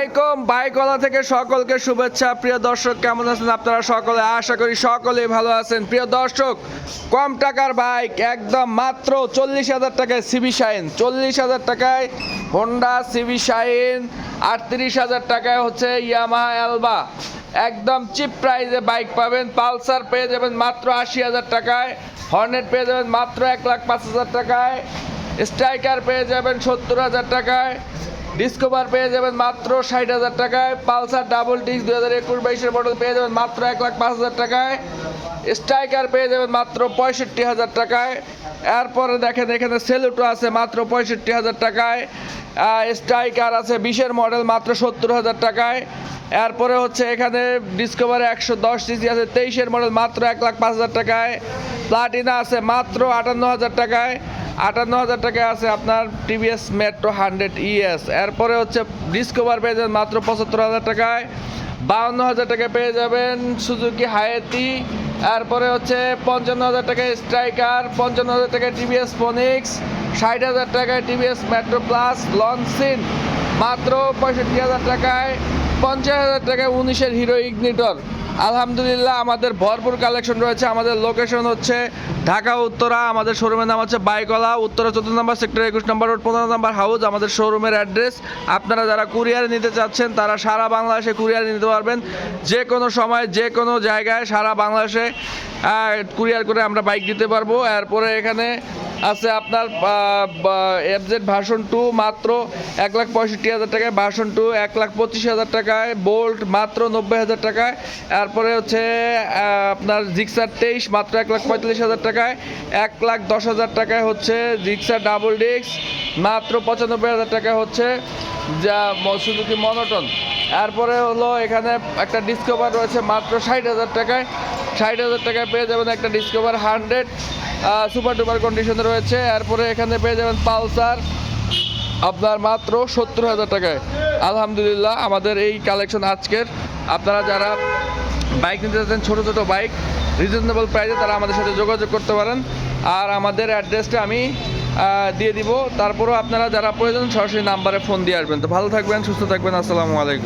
আলাইকুম। বাইকওয়ালা থেকে সকলকে শুভেচ্ছা। প্রিয় দর্শক, কেমন আছেন আপনারা সকলে? আশা করি সকলেই ভালো আছেন। প্রিয় দর্শক, কম টাকার বাইক, একদম মাত্র চল্লিশ হাজার টাকায় সিবি শাইন। চল্লিশ হাজার টাকায় হোন্ডা সিবি শাইন, আটত্রিশ হাজার টাকায় হচ্ছে ইয়ামাহা অ্যালবা একদম চিপ প্রাইসে বাইক পাবেন। পালসার পেয়ে যাবেন মাত্র আশি হাজার টাকায়। হর্নেট পেয়ে যাবেন মাত্র এক লাখ পাঁচ হাজার টাকায়। স্ট্রাইকার পেয়ে যাবেন সত্তর হাজার টাকায়। ডিসকভার পেয়ে যাবেন মাত্র ষাট হাজার টাকায়। পালসার ডাবল ডিস্ক দু হাজার একুশ বাইশের মডেল পেয়ে যাবেন মাত্র এক লাখ পাঁচ হাজার টাকায়। স্ট্রাইকার পেয়ে যাবেন মাত্র পঁয়ষট্টি হাজার টাকায়। এরপরে দেখেন এখানে সেলুটো আছে মাত্র পঁয়ষট্টি হাজার টাকায়। স্ট্রাইকার আছে বিশের মডেল মাত্র সত্তর হাজার টাকায়। এরপরে হচ্ছে এখানে ডিসকভার একশো দশ সিসি আছে তেইশের মডেল মাত্র এক লাখ পাঁচ হাজার টাকায়। প্লাটিনা আছে মাত্র আটান্ন হাজার টাকায়। আটান্ন হাজার টাকায় আছে আপনার টিভিএস মেট্রো হান্ড্রেড ইএস এরপরে হচ্ছে ডিসকভার পেয়ে যাবেন মাত্র পঁচাত্তর হাজার টাকায়। বাউন্ন হাজার টাকায় পেয়ে যাবেন সুজুকি হায়েতি এরপরে হচ্ছে পঞ্চান্ন হাজার টাকায় স্ট্রাইকার পঞ্চান্ন হাজার টাকায় টিভিএস ফোনিক্স ষাট হাজার টাকায় টিভিএস মেট্রো প্লাস লনসিন মাত্র পঁয়ষট্টি হাজার টাকায়, পঞ্চাশ হাজার টাকায় উনিশের হিরো ইগনিটর আলহামদুলিল্লাহ, আমাদের ভরপুর কালেকশন রয়েছে। আমাদের লোকেশন হচ্ছে ঢাকা, উত্তরা। আমাদের শোরুমের নাম হচ্ছে বাইকলা, উত্তরা চোদ্দ নম্বর সেক্টর একুশ নম্বর রোড পনেরো নম্বর হাউস আমাদের শোরুমের অ্যাড্রেস আপনারা যারা কুরিয়ার নিতে চাচ্ছেন, তারা সারা বাংলাদেশে কুরিয়ার নিতে পারবেন। যে কোনো সময় যে কোনো জায়গায় সারা বাংলাদেশে কুরিয়ার করে আমরা বাইক দিতে পারব। এরপরে এখানে আছে আপনার এফজেড ভার্সন টু মাত্র এক লাখ পঁয়ষট্টি হাজার টাকায়। ভার্সন টু এক লাখ পঁচিশ হাজার টাকায়। বোল্ট মাত্র নব্বই হাজার টাকায়। এরপরে হচ্ছে আপনার জিক্সার তেইশ মাত্র এক লাখ পঁয়তাল্লিশ হাজার টাকায়। এক লাখ দশ হাজার টাকায় হচ্ছে জিক্সার ডাবল ডিস্ক মাত্র পঁচানব্বই হাজার টাকায় হচ্ছে যা সুজুকি মনোটন এরপরে হলো এখানে একটা ডিসকভার রয়েছে মাত্র ষাট হাজার টাকায়। ষাট হাজার টাকায় পেয়ে যাবেন একটা ডিসকভার হান্ড্রেড সুপার ডুপার কন্ডিশনে রয়েছে। এরপরে এখানে পেয়ে যাবেন পালসার, আপনার মাত্র সত্তর হাজার টাকায়। আলহামদুলিল্লাহ, আমাদের এই কালেকশন আজকের। আপনারা যারা বাইক নিতে চাচ্ছেন, ছোটো ছোটো বাইক রিজনেবল প্রাইসে তারা আমাদের সাথে যোগাযোগ করতে পারেন। আর আমাদের অ্যাড্রেসটা আমি দিয়ে দিব। তারপরেও আপনারা যারা প্রয়োজন, সরাসরি নাম্বারে ফোন দিয়ে আসবেন। তো ভালো থাকবেন, সুস্থ থাকবেন। আসসালামু আলাইকুম।